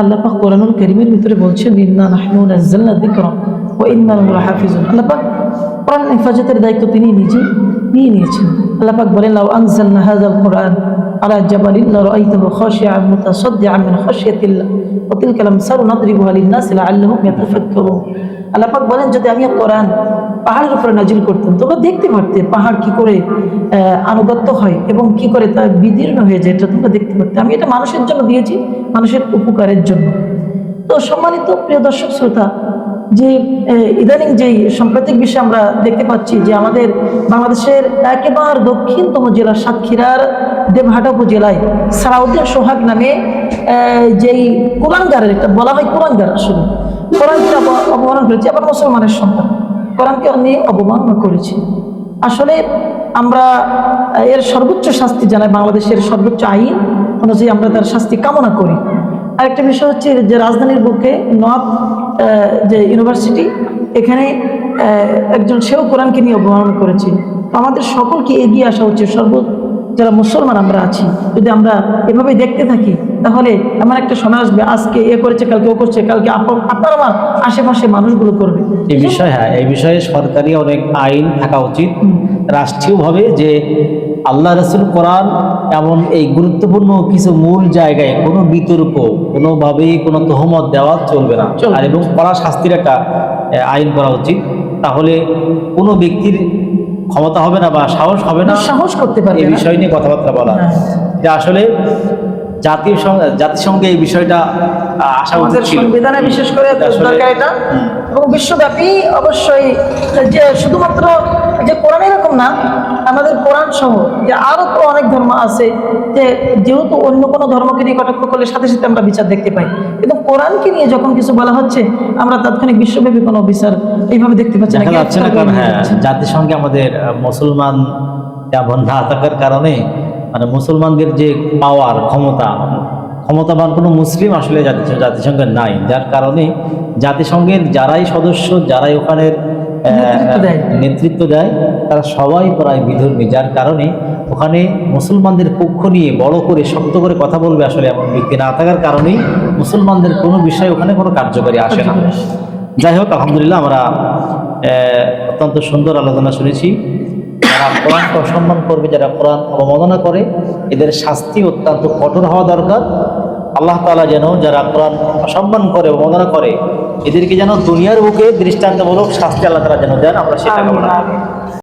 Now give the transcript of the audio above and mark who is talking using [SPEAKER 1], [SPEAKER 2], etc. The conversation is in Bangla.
[SPEAKER 1] আল্লাহ পাক কোরআনুল কারীমের ভিতরে বলছেন ইন্না নাহনু নাযালনা যিকরা ওয়া ইন্না লাহু লাহাফিজুন আল্লাহ পাক কোরআন হেফাজতের দায়িত্ব তিনি নিজে নিয়ে নিয়েছেন আল্লাহ পাক বলেন লাউ আনজালনা হাযাল কোরআন আলা জাবালিন লারাআইতাহু খাশিআন মুতাসাদ্দিআন মিন খাশিয়াতিল্লাহ ওয়া তিলকা লামসালু নাদরিবুহা লিন-নাসি লাআল্লাহুম ইয়াতাফাক্কারুন আল্লাহ পাক বলেন, যদি আমি কোরআন পাহাড়ের উপরে নাজিল করতাম, তোমরা দেখতে পারতে পাহাড় কি করে আনুগত্য হয় এবং কি করে তা বিদীর্ণ হয়ে যায়, এটা তোমরা দেখতে পারতে। আমি এটা মানুষের জন্য দিয়েছি, মানুষের উপকারের জন্য। তো সম্মানিত প্রিয় দর্শক শ্রোতা, যে ইদানিং যেই সাম্প্রতিক বিষয়ে আমরা দেখতে পাচ্ছি যে আমাদের বাংলাদেশের একেবারে দক্ষিণতম জেলা সাতক্ষীরার দেবহাটা উপজেলায় সালাউদ্দিন সোহাগ নামে যেই কোরআনগারের একটা, বলা হয় কোরআনগার আসলে কোরআনকে অপমান করেছে? আবার মুসলমানের সন্তান। কোরআনকে নিয়ে অবমাননা করেছে। আসলে আমরা এর সর্বোচ্চ শাস্তি জানাই বাংলাদেশের সর্বোচ্চ আইন অনুযায়ী আমরা তার শাস্তি কামনা করি। আরেকটা বিষয় হচ্ছে যে রাজধানীর বুকে নর্থ যে ইউনিভার্সিটি, এখানে একজন সেও কোরআনকে নিয়ে অবমাননা করেছে। আমাদের সকলকে এগিয়ে আসা উচিত। সর্ব যারা মুসলমান আমরা আছি যদি আমরা এভাবে দেখতে থাকি তাহলে এমন একটা সময় আসবে আজকে এ করেছে কালকে ও করছে কালকে আপ- আপনার আমার আশেপাশে মানুষগুলো করবে।
[SPEAKER 2] এই বিষয়ে হ্যাঁ এই বিষয়ে সরকারি অনেক আইন থাকা উচিত রাষ্ট্রীয়ভাবে যে আল্লাহ রসুল কোরআন এমন এই গুরুত্বপূর্ণ কিছু মূল জায়গায় কোনো বিতর্ক কোনোভাবেই কোনো তহমত দেওয়া চলবে না।
[SPEAKER 1] চলবে না।
[SPEAKER 2] আর এবং কড়া শাস্তির একটা আইন করা উচিত। তাহলে কোনো ব্যক্তির ক্ষমতা হবে না বা সাহস হবে না
[SPEAKER 1] সাহস করতে পারে
[SPEAKER 2] এই বিষয় নিয়ে কথাবার্তা বলা।
[SPEAKER 1] হ্যাঁ।
[SPEAKER 2] যে আসলে জাতির জাতিসংঘে এই বিষয়টা আশা
[SPEAKER 1] আমাদের সংবিধানে বিশেষ করে দরকার এটা। এবং বিশ্বব্যাপী অবশ্যই যে শুধুমাত্র যে কোরআন এরকম না আমাদের কোরআন সহ যে আরও তো অনেক ধর্ম আছে যে যেহেতু অন্য কোনো ধর্মকে নিয়ে কটাক্ষ করলে সাথে সাথে আমরা বিচার দেখতে পাই। কিন্তু কোরআনকে নিয়ে যখন কিছু বলা হচ্ছে আমরা তাৎক্ষণিক বিশ্বব্যাপী কোনো বিচার এইভাবে দেখতে পাচ্ছি না।
[SPEAKER 2] হ্যাঁ জাতিসংঘে আমাদের মুসলমান না থাকার কারণে মানে মুসলমানদের যে পাওয়ার ক্ষমতা ক্ষমতাবান কোনো মুসলিম আসলে জাতিসংঘের নাই। যার কারণে জাতিসংঘের যারাই সদস্য যারাই ওখানের
[SPEAKER 1] নেতৃত্ব দেয়।
[SPEAKER 2] তারা সবাই প্রায় বিধর্মী যার কারণে ওখানে মুসলমানদের পক্ষ নিয়ে বড় করে শক্ত করে কথা বলবে আসলে এমন ব্যক্তি না থাকার কারণেই মুসলমানদের কোনো বিষয় ওখানে কোনো কার্যকরী আসে না। যাই হোক আলহামদুলিল্লাহ আমরা অত্যন্ত সুন্দর আলোচনা শুনেছি। যারা কোরআনকে অসম্মান করবে যারা কোরআন অবমাননা করে এদের শাস্তি অত্যন্ত কঠোর হওয়া দরকার। আল্লাহ তাআলা যেন যারা কোরআন অসম্মান করে অবমাননা করে এদেরকে যেন দুনিয়ার বুকে দৃষ্টান্তমূলক শাস্তি আল্লাহ তারা যেন দেন আমরা সেটা কামনা।